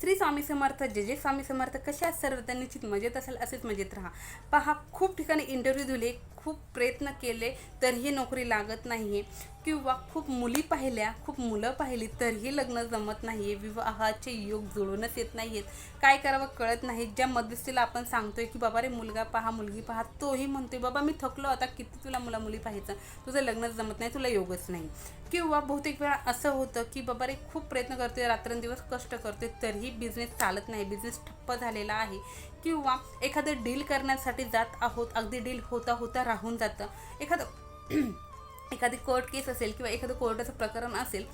श्री स्वामी समर्थ जे जे स्वामी समर्थ कशा आहेत सर्व निश्चित मजेत असेल असेच मजेत राहा. पहा खूप ठिकाणी इंटरव्ह्यू दिले. खूप प्रयत्न केले तरीही नोकरी लागत नाही आहे किंवा खूप मुली पाहिल्या खूप मुलं पाहिली तरीही लग्न जमत नाही आहे विवाहाचे योग जुळूनच येत नाही आहेत काय करावं कळत नाही. ज्या मध्यस्थीला आपण सांगतोय की बाबा रे मुलगा पहा मुलगी पहा तोही म्हणतोय बाबा मी थकलो आता किती तुला मुला मुली पाहायचं? तुझं लग्नच जमत नाही तुला योगच नाही. किंवा बहुतेक वेळा असं होतं की बाबा रे खूप प्रयत्न करतोय रात्रंदिवस कष्ट करतोय तरीही बिझनेस चालत नाही. बिझनेस ठप्प झालेला आहे. किंवा एखादं डील करण्यासाठी जात आहोत अगदी डील होता होता राहून जातं. एखादं एखादी कोर्ट केस असेल किंवा एखादं कोर्टाचं प्रकरण असेल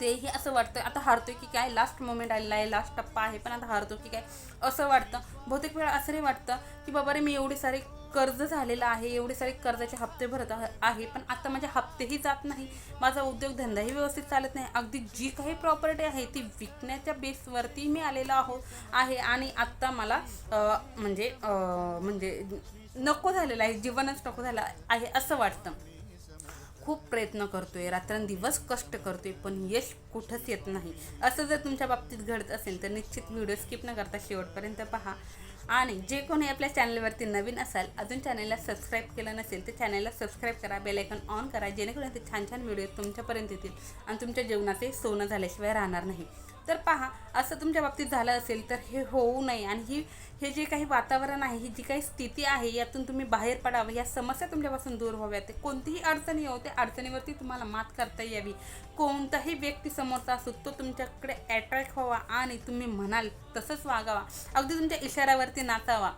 तेही असं वाटतं. आता हारतोय की काय? लास्ट मोमेंट आलेला आहे लास्ट टप्पा आहे पण आता हारतो की काय? असं वाटतं. बहुतेक वेळा असं वाटतं की बाबा रे मी एवढे सारे कर्ज झालेलं आहे एवढे सारे कर्जाचे हप्ते भरत आहे पण आता माझे हप्तेही जात नाही. माझा उद्योगधंदाही व्यवस्थित चालत नाही. अगदी जी काही प्रॉपर्टी आहे ती विकण्याच्या बेसवरती मी आलेलो आहो आहे. आणि आत्ता मला म्हणजे म्हणजे नको झालेलं आहे जीवनच नको झालं आहे असं वाटतं. खूप प्रयत्न करतोय रात्रंदिवस कष्ट करतोय पण यश कुठंच येत नाही. असं जर तुमच्या बाबतीत घडत असेल तर निश्चित व्हिडिओ स्किप न करता शेवटपर्यंत पहा. आणि जे कोणी आपल्या चॅनलवरती नवीन असाल अजून चॅनलला सबस्क्राईब केलं नसेल तर चॅनलला सबस्क्राईब करा बेलायकन ऑन करा जेणेकरून ते छान छान व्हिडिओ तुमच्यापर्यंत येतील आणि तुमच्या जीवनाचे सोनं झाल्याशिवाय राहणार नाही. तर पहा असं तुमच्या बाबतीत झालं असेल तर हे होऊ नये. आणि ही हे जे काही वातावरण आहे ही जी काही स्थिती आहे यातून तुम्ही बाहेर पडावं. या समस्या तुमच्यापासून दूर व्हाव्यात. ते कोणतीही अडचणी येऊ त्या अडचणीवरती तुम्हाला मात करता यावी. कोणताही व्यक्ती समोरचा असो तो तुमच्याकडे अट्रॅक्ट व्हावा आणि तुम्ही म्हणाल तसंच वागावा. अगदी तुमच्या इशाऱ्यावरती नाचावा.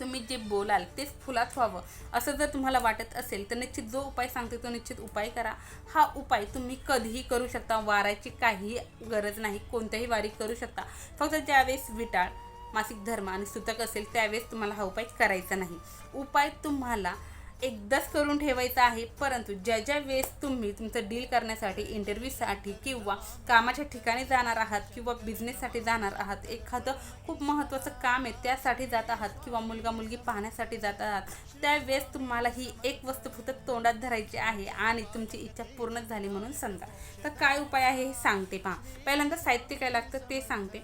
तुम्ही जे बोलाल तेच फुलात व्हावं. असं जर तुम्हाला वाटत असेल तर निश्चित जो उपाय सांगते तो निश्चित उपाय करा. हा उपाय तुम्ही कधीही करू शकता. वाराची काहीही गरज नाही. कोणत्याही वारी करू शकता. फक्त ज्यावेळेस विटाळ मासिक धर्म आणि सुतक असेल त्यावेळेस तुम्हाला हा उपाय करायचा नाही. उपाय तुम्हाला एकदाच करून ठेवायचा आहे. परंतु ज्या ज्या वेळेस तुम्ही तुमचं डील करण्यासाठी इंटरव्ह्यूसाठी किंवा कामाच्या ठिकाणी जाणार आहात किंवा बिझनेससाठी जाणार आहात एखादं खूप महत्त्वाचं काम आहे त्यासाठी जात आहात किंवा मुलगा मुलगी पाहण्यासाठी जात आहात त्यावेळेस तुम्हाला ही एक वस्तू फक्त तोंडात धरायची आहे आणि तुमची इच्छा पूर्ण झाली म्हणून समजा. तर काय उपाय आहे हे सांगते पहा. पहिल्यांदा साहित्य काय लागतं ते सांगते.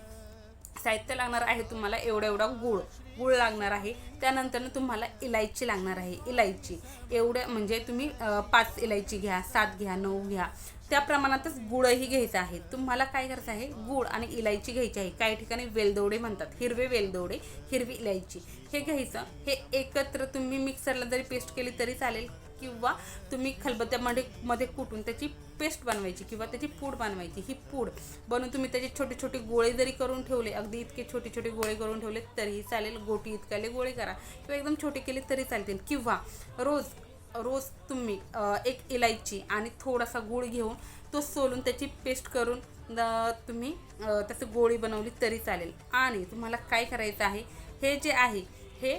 साहित्य लागणार आहे तुम्हाला एवढा एवढा गुळ. गुळ लागणार आहे. त्यानंतर तुम्हाला इलायची लागणार आहे. इलायची. एवढ्या म्हणजे तुम्ही पाच इलायची घ्या सात घ्या नऊ घ्या. त्या प्रमाणातच गुळही घ्यायचं आहे. तुम्हाला काय करायचं आहे? गुळ आणि इलायची घ्यायची आहे. काही ठिकाणी वेलदोडे म्हणतात. हिरवे वेलदोडे हिरवी इलायची. हे घ्यायचं. हे एकत्र तुम्ही मिक्सरला जरी पेस्ट केली तरी चालेल. किंवा तुम्ही खलबत्त्यामध्ये मध्ये कुटून त्याची पेस्ट बनवायची किंवा त्याची पूड बनवायची. ही पूड बनवून तुम्ही त्याचे छोटे छोटे गोळे जरी करून ठेवले अगदी इतके छोटे छोटे गोळे करून ठेवले तरीही चालेल. गोटी इतकाले गोळे करा. किंवा एकदम छोटे केले तरी चालतील. किंवा रोज रोज तुम्ही एक इलायची आणि थोडासा गूळ घेऊन तो सोलून त्याची पेस्ट करून तुम्ही त्याचं गोळी बनवली तरी चालेल. आणि तुम्हाला काय करायचं आहे? हे जे आहे हे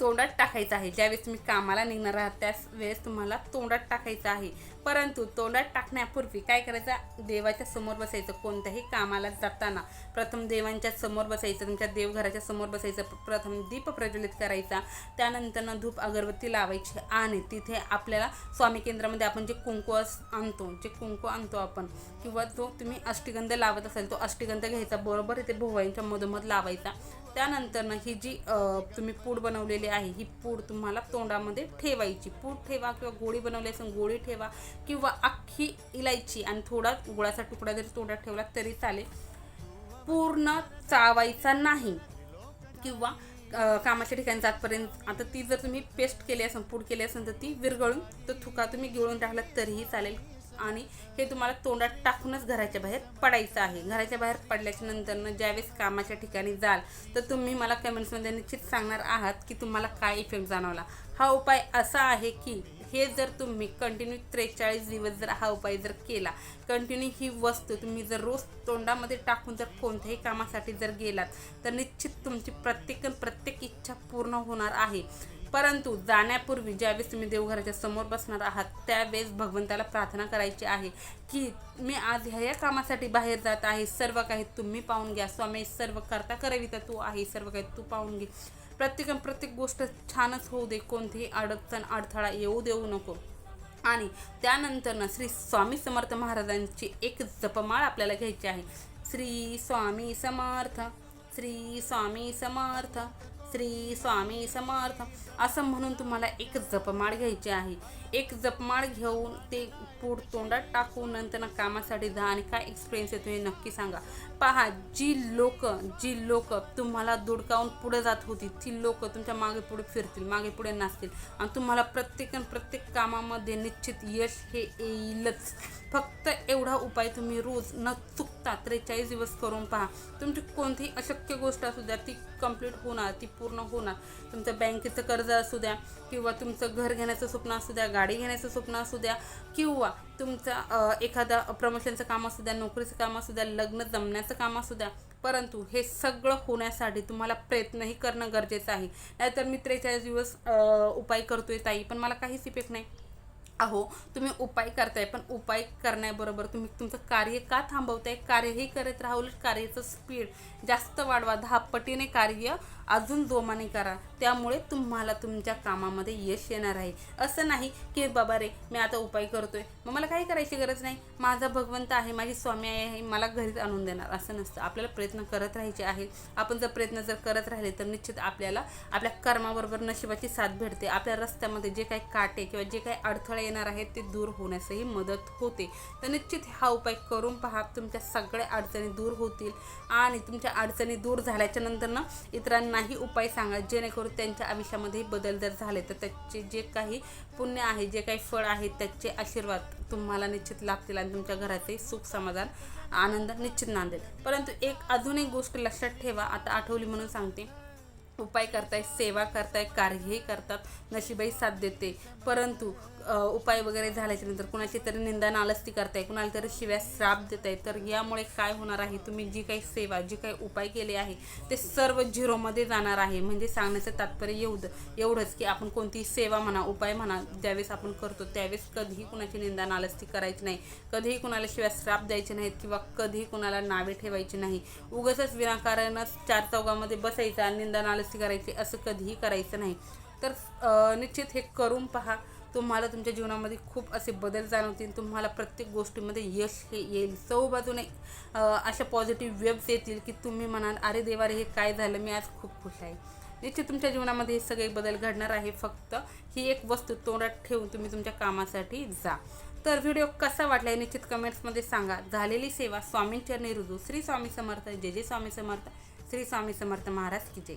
तोंडात टाकायचं आहे. ज्यावेळेस तुम्ही कामाला निघणार आहात त्याच वेळेस तुम्हाला तोंडात टाकायचं आहे. परंतु तोंडात टाकण्यापूर्वी काय करायचं? देवाच्या समोर बसायचं कोणत्याही कामाला जाताना. प्रथम देवांच्या समोर बसायचं तुमच्या देवघराच्या समोर बसायचं प्रथम दीप प्रज्वलित करायचा. त्यानंतर धूप अगरबत्ती लावायची आणि तिथे आपल्याला स्वामी केंद्रामध्ये आपण जे कुंकू आणतो जे कुंकू आणतो आपण किंवा तो तुम्ही अष्टगंध लावत असाल तो अष्टगंध घ्यायचा. बरोबर इथे भोवाईंच्या मधोमध लावायचा. त्यानंतर ही जी तुम्ही पूड बनवलेली आहे ही पूड तुम्हाला तोंडामध्ये ठेवायची. पूड ठेवा किंवा गोळी बनवली असेल गोळी ठेवा किंवा अख्खी इलायची आणि थोडा गुळाचा तुकडा जरी तोंडात ठेवला तरी चालेल. पूर्ण चावायचा नाही किंवा कामाच्या ठिकाणी जातपर्यंत आता ती जर तुम्ही पेस्ट केली असेल पूड केली असेल तर ती विरघळून तो थुका तुम्ही गिळून टाकला तरीही चालेल. आणि हे तुम्हाला तोंडात टाकूनच घराच्या बाहेर पडायचं आहे. घराच्या बाहेर पडल्याच्या नंतरनं ज्यावेळेस कामाच्या ठिकाणी जाल तर तुम्ही मला कमेंट्समध्ये निश्चित सांगणार आहात की तुम्हाला काय इफेक्ट जाणवला. हा उपाय असा आहे की हे जर तुम्ही कंटिन्यू त्रेचाळीस दिवस जर हा उपाय जर केला कंटिन्यू ही वस्तू तुम्ही जर रोज तोंडामध्ये टाकून जर कोणत्याही कामासाठी जर गेलात तर निश्चित तुमची प्रत्येक प्रत्येक इच्छा पूर्ण होणार आहे. परंतु जाण्यापूर्वी ज्यावेळेस तुम्ही देवघराच्या समोर बसणार आहात त्यावेळेस भगवंताला प्रार्थना करायची आहे की मी आज ह्या या कामासाठी बाहेर जात आहे. सर्व काही तुम्ही पाहून घ्या. स्वामी सर्व करता करविता तू आहे. सर्व काही तू पाहून घे. प्रत्येक प्रत्येक गोष्ट छानच होऊ दे. कोणतीही अडचण अडथळा येऊ देऊ नको. आणि त्यानंतरनं श्री स्वामी समर्थ महाराजांची एक जपमाळ आपल्याला घ्यायची आहे. श्री स्वामी समर्थ श्री स्वामी समर्थ. श्री स्वामी समर्थ. असं म्हणून तुम्हाला एक जपमाळ घ्यायची आहे. एक जपमाळ घेऊन ते पूड तोंडात टाकून नंतर कामासाठी जा आणि काय एक्सपिरियन्स येतो हे नक्की सांगा. पहा जी लोक जी लोक तुम्हाला दुडकावून पुढे जात होती ती लोक तुमच्या मागे पुढे फिरतील मागे पुढे नाचतील. आणि तुम्हाला प्रत्येक प्रत्येक कामामध्ये निश्चित यश हे येईलच. फक्त एवढा उपाय तुम्ही रोज न शकता त्रेचाळीस दिवस करून पहा. तुमची कोणतीही अशक्य गोष्ट असू द्या ती कंप्लीट होणार ती पूर्ण होणार. तुमचं बँकेचं कर्ज असू द्या किंवा तुमचं घर घेण्याचं स्वप्न असू द्या गाडी घेण्याचं स्वप्न असू द्या किंवा तुमचा एखादा प्रमोशनचं काम असू द्या नोकरीचं काम असू द्या लग्न जमण्याचं काम असू द्या परंतु हे सगळं होण्यासाठी तुम्हाला प्रयत्नही करणं गरजेचं आहे. नाहीतर मी त्रेचाळीस दिवस उपाय करतोय ताई पण मला काहीच इफेक्ट नाही. अहो तुम्ही उपाय करताय पण उपाय करण्याबरोबर तुम्ही तुमचं कार्य का थांबवताय? कार्यही करत राहा उलट कार्याचं स्पीड जास्त वाढवा. दहा पटीने कार्य अजून जोमाने करा. त्यामुळे तुम्हाला तुमच्या कामामध्ये यश येणार आहे. असं नाही की बाबा रे मी आता उपाय करतोय. मग मला काही करायची गरज नाही. माझा भगवंत आहे माझी स्वामी आहे मला घरीच आणून देणार. असं नसतं. आपल्याला प्रयत्न करत राहायचे आहेत. आपण जर प्रयत्न जर करत राहिले तर निश्चित आपल्याला आपल्या कर्माबरोबर नशिबाची साथ भेटते. आपल्या रस्त्यामध्ये जे काही काटे किंवा जे काही अडथळे येणार आहेत ते दूर होण्यासही मदत होते. तर निश्चित हा उपाय करून पहा तुमच्या सगळ्या अडचणी दूर होतील. आणि तुमच्या अडचणी दूर झाल्याच्यानंतर ना नाही उपाय सांगा जेणेकरून त्यांच्या आयुष्यामध्ये बदल जर झाले तर त्याचे जे काही पुण्य आहे जे काही फळ आहे त्याचे आशीर्वाद तुम्हाला निश्चित लाभतील आणि तुमच्या घराचे सुख समाधान आनंद निश्चित नांदेल. परंतु एक अजून एक गोष्ट लक्षात ठेवा आता आठवली म्हणून सांगते. उपाय करताय सेवा करताय कार्यही करतात नशिबाई साथ देते. परंतु उपाय वगैरे झाल्याच्यानंतर कुणाची तरी निंदा नालस्ती करताय कुणाला तरी शिव्या श्राप देत आहे तर यामुळे काय होणार आहे? तुम्ही जी काही सेवा जी काही उपाय केले आहे ते सर्व झिरोमध्ये जाणार आहे. म्हणजे सांगण्याचं तात्पर्य एवढं एवढंच की आपण कोणतीही सेवा म्हणा उपाय म्हणा ज्यावेळेस आपण करतो त्यावेळेस कधीही कुणाची निंदा नालस्ती करायची नाही. कधीही कुणाला शिव्या श्राप द्यायचे नाहीत किंवा कधीही कुणाला नावे ठेवायची नाही. उगाचच विनाकारणच चार चौघामध्ये बसायचा निंदा नालस्ती करायची असं कधीही करायचं नाही. तर निश्चित हे करून पहा. तुम्हाला तुमच्या जीवनामध्ये खूप असे बदल जाणवतील. तुम्हाला प्रत्येक गोष्टीमध्ये यश हे येईल. चौबाजूने बाजूने अशा पॉझिटिव्ह वेब्स येतील की तुम्ही म्हणाल अरे देवारे हे काय झालं? मी आज खूप खुश आहे. निश्चित तुमच्या जीवनामध्ये हे सगळे बदल घडणार आहे. फक्त ही एक वस्तू तोंडात ठेवून तुम्ही तुमच्या कामासाठी जा. तर व्हिडिओ कसा वाटला हे निश्चित कमेंट्समध्ये सांगा. झालेली सेवा स्वामींच्या रुजू. श्री स्वामी समर्थ. जय जय स्वामी समर्थ. श्री स्वामी समर्थ महाराज की जय.